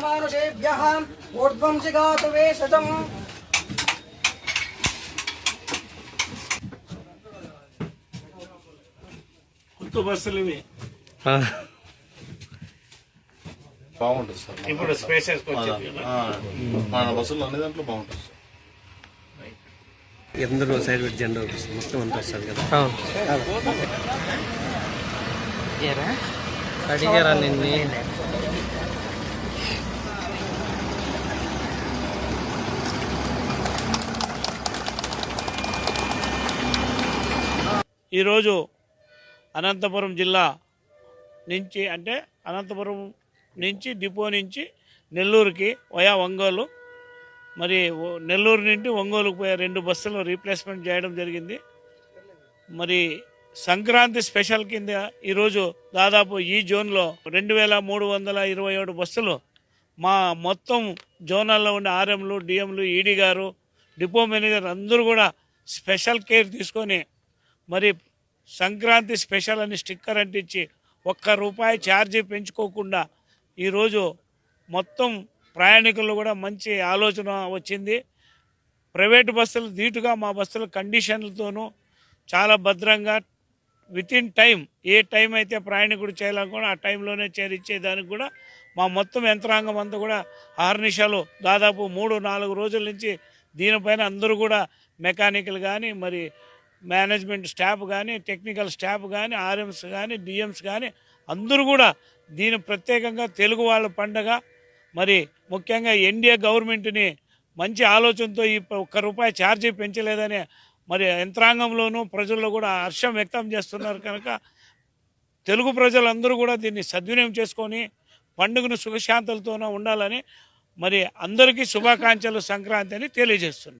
स्वस्तिरमानुषेभ्यः ऊर्ध्वं जिगातु वेषजम् కొత్త బస్సులు ఇవి బాగుంటుంది సార్ ఇప్పుడు స్పేసెస్ వచ్చింది కదా. ఆ, మన బస్సులు అన్ని దాంట్లో బాగుంటుంది సార్ అందరూ సైడ్ పెట్టి జెండా ఊపిస్తుంది. మొత్తం అంతా వస్తుంది కదా అడిగారా నిన్ను ఈరోజు అనంతపురం జిల్లా నుంచి అంటే అనంతపురం నుంచి డిపో నుంచి నెల్లూరుకి వయా ఒంగోలు. మరి నెల్లూరు నుండి ఒంగోలుకు పోయే రెండు బస్సులు రీప్లేస్మెంట్ చేయడం జరిగింది. మరి సంక్రాంతి స్పెషల్ కింద ఈరోజు దాదాపు ఈ జోన్లో రెండు వేల మూడు వందల ఇరవై ఏడు బస్సులు మా మొత్తం జోనల్లో ఉండే ఆర్ఎంలు డిఎంలు ఈడీ గారు డిపో మేనేజర్ అందరూ కూడా స్పెషల్ కేర్ తీసుకొని మరి సంక్రాంతి స్పెషల్ అని స్టిక్కర్ అంటించి ఒక్క రూపాయి ఛార్జీ పెంచుకోకుండా ఈరోజు మొత్తం ప్రయాణికులు కూడా మంచి ఆలోచన వచ్చింది. ప్రైవేటు బస్సులు ధీటుగా మా బస్సుల కండిషన్లతోనూ చాలా భద్రంగా విత్ ఇన్ టైం ఏ టైం అయితే ప్రయాణికుడు చేయాలనుకున్నా ఆ టైంలోనే చేరిచ్చేదానికి కూడా మా మొత్తం యంత్రాంగం అంతా కూడా ఆర్నిషాలు దాదాపు మూడు నాలుగు రోజుల నుంచి దీనిపైన అందరూ కూడా మెకానికల్ కానీ మరి మేనేజ్మెంట్ స్టాఫ్ కానీ టెక్నికల్ స్టాఫ్ కానీ ఆర్ఎంస్ కానీ డిఎంస్ కానీ అందరూ కూడా దీని ప్రత్యేకంగా తెలుగు వాళ్ళ పండగ మరి ముఖ్యంగా ఎన్డీఏ గవర్నమెంట్ని మంచి ఆలోచనతో ఈ ఒక్క రూపాయి ఛార్జీ పెంచలేదని మరి యంత్రాంగంలోనూ ప్రజల్లో కూడా హర్షం వ్యక్తం చేస్తున్నారు కనుక తెలుగు ప్రజలందరూ కూడా దీన్ని సద్వినియోగం చేసుకొని పండుగను సుఖశాంతులతోనూ ఉండాలని మరి అందరికీ శుభాకాంక్షలు సంక్రాంతి అని తెలియజేస్తుంది